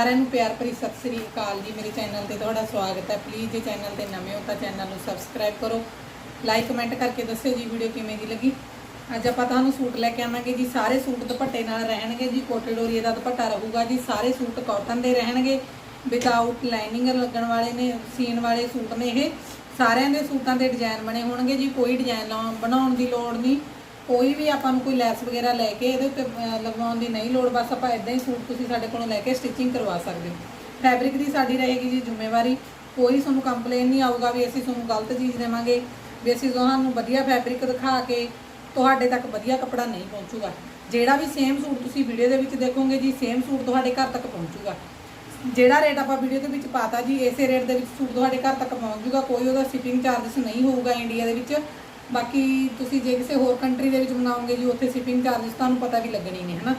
ਸਾਰਿਆਂ ਨੂੰ ਪਿਆਰ ਭਰੀ ਸਤਿ ਸ੍ਰੀ ਅਕਾਲ ਜੀ। ਮੇਰੇ ਚੈਨਲ ਤੇ ਤੁਹਾਡਾ ਸਵਾਗਤ ਹੈ। ਪਲੀਜ਼ ਜੇ ਚੈਨਲ ਤੇ ਨਵੇਂ ਹੋ ਤਾਂ ਚੈਨਲ ਨੂੰ ਸਬਸਕ੍ਰਾਈਬ ਕਰੋ। ਲਾਈਕ ਕਮੈਂਟ ਕਰਕੇ ਦੱਸਿਓ ਜੀ ਵੀਡੀਓ ਕਿਵੇਂ ਦੀ ਲੱਗੀ। ਅੱਜ ਆਪਾਂ ਤੁਹਾਨੂੰ ਸੂਟ ਲੈ ਕੇ ਆਵਾਂਗੇ ਜੀ। ਸਾਰੇ ਸੂਟ ਦੁਪੱਟੇ ਨਾਲ ਰਹਿਣਗੇ ਜੀ। ਕੋਟੇ ਡੋਰੀਏ ਦਾ ਦੁਪੱਟਾ ਰਹੂਗਾ ਜੀ। ਸਾਰੇ ਸੂਟ ਕਾਟਨ ਦੇ ਰਹਿਣਗੇ। ਵਿਦਆਊਟ ਲਾਈਨਿੰਗ ਲੱਗਣ ਵਾਲੇ ਨੇ ਸੀਨ ਵਾਲੇ ਸੂਟ ਨੇ ਇਹ। ਸਾਰਿਆਂ ਦੇ ਸੂਟਾਂ ਦੇ ਡਿਜ਼ਾਈਨ ਬਣੇ ਹੋਣਗੇ ਜੀ। ਕੋਈ ਡਿਜ਼ਾਈਨ ਬਣਾਉਣ ਦੀ ਲੋੜ ਨਹੀਂ। ਕੋਈ ਵੀ ਆਪਾਂ ਨੂੰ ਕੋਈ ਲੈਸ ਵਗੈਰਾ ਲੈ ਕੇ ਇਹਦੇ ਉੱਤੇ ਲਗਵਾਉਣ ਦੀ ਨਹੀਂ ਲੋੜ, ਬਸ ਆਪਾਂ ਇਦਾਂ ਹੀ ਸੂਟ ਤੁਸੀਂ ਸਾਡੇ ਕੋਲੋਂ ਲੈ ਕੇ ਸਟਿਚਿੰਗ ਕਰਵਾ ਸਕਦੇ ਹੋ। ਫੈਬਰਿਕ ਦੀ ਸਾਡੀ ਰਹੇਗੀ ਜੀ ਜ਼ਿੰਮੇਵਾਰੀ। ਕੋਈ ਤੁਹਾਨੂੰ ਕੰਪਲੇਨ ਨਹੀਂ ਆਊਗਾ ਵੀ ਅਸੀਂ ਤੁਹਾਨੂੰ ਗਲਤ ਚੀਜ਼ ਦੇਵਾਂਗੇ, ਵੀ ਅਸੀਂ ਤੁਹਾਨੂੰ ਵਧੀਆ ਫੈਬਰਿਕ ਦਿਖਾ ਕੇ ਤੁਹਾਡੇ ਤੱਕ ਵਧੀਆ ਕੱਪੜਾ ਨਹੀਂ ਪਹੁੰਚੂਗਾ। ਜਿਹੜਾ ਵੀ ਸੇਮ ਸੂਟ ਤੁਸੀਂ ਵੀਡੀਓ ਦੇ ਵਿੱਚ ਦੇਖੋਗੇ ਜੀ ਸੇਮ ਸੂਟ ਤੁਹਾਡੇ ਘਰ ਤੱਕ ਪਹੁੰਚੂਗਾ। ਜਿਹੜਾ ਰੇਟ ਆਪਾਂ ਵੀਡੀਓ ਦੇ ਵਿੱਚ ਪਾਤਾ ਜੀ, ਇਸੇ ਰੇਟ ਦੇ ਵਿੱਚ ਸੂਟ ਤੁਹਾਡੇ ਘਰ ਤੱਕ ਪਹੁੰਚ ਜੂਗਾ, ਕੋਈ ਉਹਦਾ ਸ਼ਿਪਿੰਗ ਚਾਰजेस ਨਹੀਂ ਹੋਊਗਾ ਇੰਡੀਆ ਦੇ ਵਿੱਚ। ਬਾਕੀ ਤੁਸੀਂ ਜੇ ਕਿਸੇ ਹੋਰ ਕੰਟਰੀ ਦੇ ਵਿੱਚ ਬਣਾਓਗੇ ਜੀ, ਉੱਥੇ ਸ਼ਿਪਿੰਗ ਚਾਰजेस ਤੁਹਾਨੂੰ ਪਤਾ ਵੀ ਲੱਗਣੀ ਨਹੀਂ ਹਨਾ?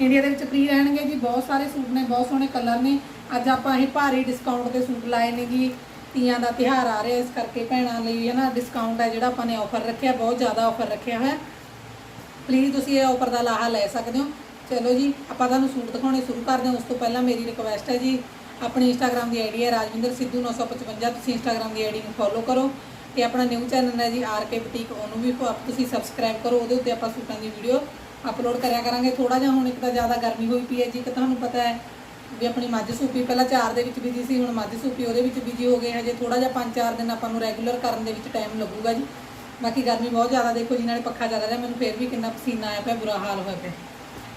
ਇੰਡੀਆ ਦੇ ਵਿੱਚ ਫ੍ਰੀ ਰਹਿਣਗੇ ਜੀ, ਬਹੁਤ ਸਾਰੇ ਸੂਟ ਨੇ, ਬਹੁਤ ਸੋਹਣੇ ਕਲਰ ਨੇ। ਅੱਜ ਆਪਾਂ ਇਹ ਭਾਰੀ ਡਿਸਕਾਊਂਟ ਦੇ ਸੂਟ ਲਾਏ ਨੇ ਜੀ। ਤੀਆਂ ਦਾ ਤਿਉਹਾਰ ਆ ਰਿਹਾ, ਇਸ ਕਰਕੇ ਭੈਣਾਂ ਲਈ ਹੈ ਨਾ ਡਿਸਕਾਊਂਟ ਹੈ ਜਿਹੜਾ ਆਪਾਂ ਨੇ ਆਫਰ ਰੱਖਿਆ, ਬਹੁਤ ਜ਼ਿਆਦਾ ਆਫਰ ਰੱਖਿਆ ਹੋਇਆ। ਪਲੀਜ਼ ਤੁਸੀਂ ਇਹ ਆਫਰ ਦਾ ਲਾਹਾ ਲੈ ਸਕਦੇ ਹੋ। ਚਲੋ ਜੀ, ਆਪਾਂ ਤੁਹਾਨੂੰ ਸੂਟ ਦਿਖਾਉਣੇ ਸ਼ੁਰੂ ਕਰਦੇ ਹਾਂ। ਉਸ ਤੋਂ ਪਹਿਲਾਂ ਮੇਰੀ ਰਿਕੁਐਸਟ ਹੈ ਜੀ, ਆਪਣੀ ਇੰਸਟਾਗ੍ਰam ਦੀ ਆਈਡੀ ਹੈ ਰਾਜਵਿੰਦਰ ਸਿੱਧੂ 955 ਤੁਸੀਂ ਇੰਸਟਾਗ੍ਰam ਦੀ ਆਈਡੀ ਨੂੰ ਫੋਲੋ ਕਰੋ। ਤੇ ਆਪਣਾ ਨਿਊ ਚੈਨਲ ਹੈ ਜੀ ਆਰਕੇ ਬੁਟੀਕ ਉਹਨੂੰ ਵੀ ਤੁਸੀਂ ਸਬਸਕ੍ਰਾਈਬ ਕਰੋ, ਉਹਦੇ ਉੱਤੇ ਆਪਾਂ ਸੂਟਾਂ ਦੀ ਵੀਡੀਓ ਅਪਲੋਡ ਕਰਿਆ ਕਰਾਂਗੇ। ਥੋੜਾ ਜਿਹਾ ਹੁਣ ਇੱਕ ਤਾਂ ਜ਼ਿਆਦਾ ਗਰਮੀ ਹੋਈ ਪਈ ਹੈ ਜੀ ਕਿ ਤੁਹਾਨੂੰ ਪਤਾ ਹੈ ਵੀ ਆਪਣੀ ਮੱਝ ਸੂਪੀ, ਪਹਿਲਾਂ ਚਾਰ ਦੇ ਵਿੱਚ ਬਿਜ਼ੀ ਸੀ, ਹੁਣ ਮੱਝ ਸੂਪੀ ਉਹਦੇ ਵਿੱਚ ਬਿਜ਼ੀ ਹੋ ਗਏ ਹਜੇ। ਥੋੜਾ ਜਿਹਾ ਪੰਜ ਚਾਰ ਦਿਨ ਆਪਾਂ ਨੂੰ ਰੈਗੂਲਰ ਕਰਨ ਦੇ ਵਿੱਚ ਟਾਈਮ ਲੱਗੂਗਾ ਜੀ। ਬਾਕੀ ਗਰਮੀ ਬਹੁਤ ਜ਼ਿਆਦਾ ਦੇਖੋ ਜੀ, ਨਾਲੇ ਪੱਖਾ ਚੱਲ ਰਿਹਾ, ਮੈਨੂੰ ਫੇਰ ਵੀ ਕਿੰਨਾ ਪਸੀਨਾ ਆਇਆ ਪਿਆ, ਬੁਰਾ ਹਾਲ ਹੋਇਆ ਪਿਆ।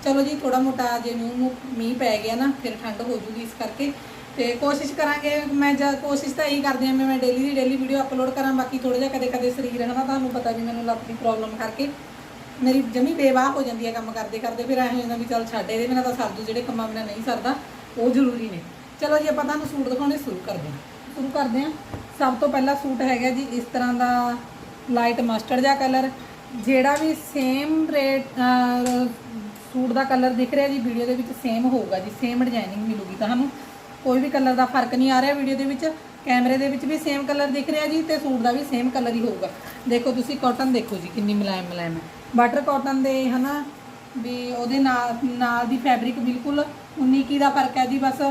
ਚਲੋ ਜੀ ਥੋੜਾ ਮੋਟਾ ਜੇ ਮੂੰਹ ਨੂੰ ਮੀਂਹ ਪੈ ਗਿਆ ਨਾ, ਫਿਰ ਠੰਡ ਹੋ ਜੂਗੀ ਇਸ ਕਰਕੇ। ਤੇ ਕੋਸ਼ਿਸ਼ ਕਰਾਂਗੇ, ਮੈਂ ਜ ਕੋਸ਼ਿਸ਼ ਤਾਂ ਇਹੀ ਕਰਦੀ ਹਾਂ ਮੈਂ ਡੇਲੀ ਦੀ ਡੇਲੀ ਵੀਡੀਓ ਅਪਲੋਡ ਕਰਾਂ, ਬਾਕੀ ਥੋੜਾ ਜਿਹਾ ਕਦੇ ਕਦੇ ਸਰੀਰ ਹੈ ਨਾ ਤੁਹਾਨੂੰ ਪਤਾ ਵੀ ਮੈਨੂੰ ਲੱਤ ਦੀ ਪ੍ਰੋਬਲਮ ਕਰਕੇ ਮੇਰੀ ਜਮੀ ਬੇਵਾਹ ਹੋ ਜਾਂਦੀ ਹੈ ਕੰਮ ਕਰਦੇ ਕਰਦੇ, ਫਿਰ ਐਂ ਹੋ ਜਾਂਦਾ ਵੀ ਚੱਲ ਛੱਡ ਇਹਦੇ ਬਿਨਾਂ ਤਾਂ ਸਰਦੂ ਜਿਹੜੇ ਕੰਮਾਂ ਬਿਨਾਂ ਨਹੀਂ ਸਰਦਾ, ਉਹ ਜ਼ਰੂਰੀ ਨੇ। ਚਲੋ ਜੀ, ਆਪਾਂ ਤੁਹਾਨੂੰ ਸੂਟ ਦਿਖਾਉਣੇ ਸ਼ੁਰੂ ਕਰਦੇ ਹਾਂ। ਸ਼ੁਰੂ ਕਰਦੇ ਹਾਂ। ਸਭ ਤੋਂ ਪਹਿਲਾ ਸੂਟ ਹੈਗਾ ਜੀ, ਇਸ ਤਰ੍ਹਾਂ ਦਾ ਲਾਈਟ ਮਸਟਰਡ ਜਿਹਾ ਕਲਰ ਜਿਹੜਾ ਵੀ ਸੇਮ ਰੇਟ ਸੂਟ ਦਾ ਕਲਰ ਦਿਖ ਰਿਹਾ ਜੀ ਵੀਡੀਓ ਦੇ ਵਿੱਚ ਸੇਮ ਹੋਊਗਾ ਜੀ ਸੇਮ ਡਿਜ਼ਾਈਨਿੰਗ ਮਿਲੂਗੀ ਤੁਹਾਨੂੰ। ਕੋਈ ਵੀ ਕਲਰ ਦਾ ਫ਼ਰਕ ਨਹੀਂ ਆ ਰਿਹਾ ਵੀਡੀਓ ਦੇ ਵਿੱਚ। ਕੈਮਰੇ ਦੇ ਵਿੱਚ ਵੀ ਸੇਮ ਕਲਰ ਦਿਖ ਰਿਹਾ ਜੀ ਤੇ ਸੂਟ ਦਾ ਵੀ ਸੇਮ ਕਲਰ ਹੀ ਹੋਊਗਾ। ਦੇਖੋ ਤੁਸੀਂ ਕਾਟਨ ਦੇਖੋ ਜੀ, ਕਿੰਨੀ ਮੁਲਾਇਮ ਮੁਲਾਇਮ ਹੈ। ਬਟਰ ਕਾਟਨ ਦੇ, ਹਨਾ, ਵੀ ਉਹਦੇ ਨਾਲ ਨਾਲ ਦੀ ਫੈਬਰਿਕ ਬਿਲਕੁਲ 19 ਕੀ ਦਾ ਫ਼ਰਕ ਹੈ ਜੀ, ਬਸ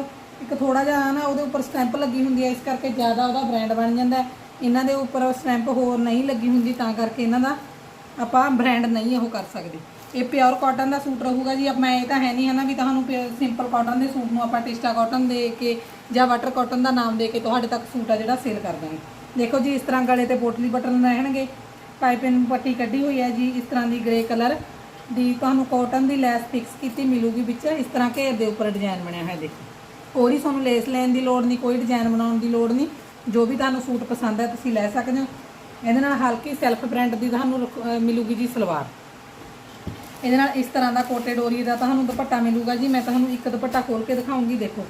ਇੱਕ ਥੋੜਾ ਜਿਹਾ ਨਾ ਉਹਦੇ ਉੱਪਰ ਸਟੈਂਪ ਲੱਗੀ ਹੁੰਦੀ ਹੈ, ਇਸ ਕਰਕੇ ਜ਼ਿਆਦਾ ਉਹਦਾ ਬ੍ਰਾਂਡ ਬਣ ਜਾਂਦਾ ਇਹਨਾਂ ਦੇ ਉੱਪਰ ਸਟੈਂਪ ਹੋਰ ਨਹੀਂ ਲੱਗੀ ਹੁੰਦੀ, ਤਾਂ ਕਰਕੇ ਇਹਨਾਂ ਦਾ ਆਪਾਂ ਬ੍ਰਾਂਡ ਨਹੀਂ ਉਹ ਕਰ ਸਕਦੇ। ਇਹ ਪਿਓਰ ਕਾਟਨ ਦਾ ਸੂਟ ਰਹੂਗਾ ਜੀ। ਮੈਂ ਇਹ ਤਾਂ ਹੈ ਨਹੀਂ ਹਨਾ ਵੀ ਤੁਹਾਨੂੰ ਸਿੰਪਲ ਕਾਟਨ ਦੇ ਸੂਟ ਨੂੰ ਆਪਾਂ ਟਿਸਟਾ ਕਾਟਨ ਦੇ ਕੇ ਜਾਂ ਵਾਟਰ ਕਾਟਨ ਦਾ ਨਾਮ ਦੇ ਕੇ ਤੁਹਾਡੇ ਤੱਕ ਸੂਟ ਆ ਜਿਹੜਾ ਸੇਲ ਕਰ ਦਾਂਗੇ ਦੇਖੋ ਜੀ, ਇਸ ਤਰ੍ਹਾਂ ਗਲੇ ਤੇ ਬੋਟਲੀ ਬਟਨ ਰਹਿਣਗੇ। ਪਾਈਪਿੰਗ ਪੱਟੀ ਕੱਢੀ ਹੋਈ ਹੈ ਜੀ, ਇਸ ਤਰ੍ਹਾਂ ਦੀ ਗ੍ਰੇ ਕਲਰ ਦੀ ਤੁਹਾਨੂੰ ਕਾਟਨ ਦੀ ਲੈਸ ਫਿਕਸ ਕੀਤੀ ਮਿਲੂਗੀ ਵਿੱਚ। ਇਸ ਤਰ੍ਹਾਂ ਘੇਰ ਦੇ ਉੱਪਰ ਡਿਜ਼ਾਈਨ ਬਣਿਆ ਹੋਇਆ ਦੇਖੋ। ਕੋਈ ਵੀ ਤੁਹਾਨੂੰ ਲੇਸ ਲੈਣ ਦੀ ਲੋੜ ਨਹੀਂ, ਕੋਈ ਡਿਜ਼ਾਈਨ ਬਣਾਉਣ ਦੀ ਲੋੜ ਨਹੀਂ। ਜੋ ਵੀ ਤੁਹਾਨੂੰ ਸੂਟ ਪਸੰਦ ਹੈ, ਤੁਸੀਂ ਲੈ ਸਕਦੇ ਹੋ। ਇਹਦੇ ਨਾਲ ਹਲਕੀ ਸੈਲਫ ਪ੍ਰਿੰਟ ਦੀ ਤੁਹਾਨੂੰ ਰੁਕ- ਮਿਲੂਗੀ ਜੀ ਸਲਵਾਰ। ਇਹਦੇ ਨਾਲ ਇਸ ਤਰ੍ਹਾਂ ਦਾ ਕੋਟੇ ਡੋਰੀ ਦਾ ਤੁਹਾਨੂੰ ਦੁਪੱਟਾ ਮਿਲੂਗਾ ਜੀ। ਮੈਂ ਤੁਹਾਨੂੰ ਇੱਕ ਦੁਪੱਟਾ ਖੋਲ ਕੇ ਦਿਖਾਉਂਗੀ, ਦੇਖੋ।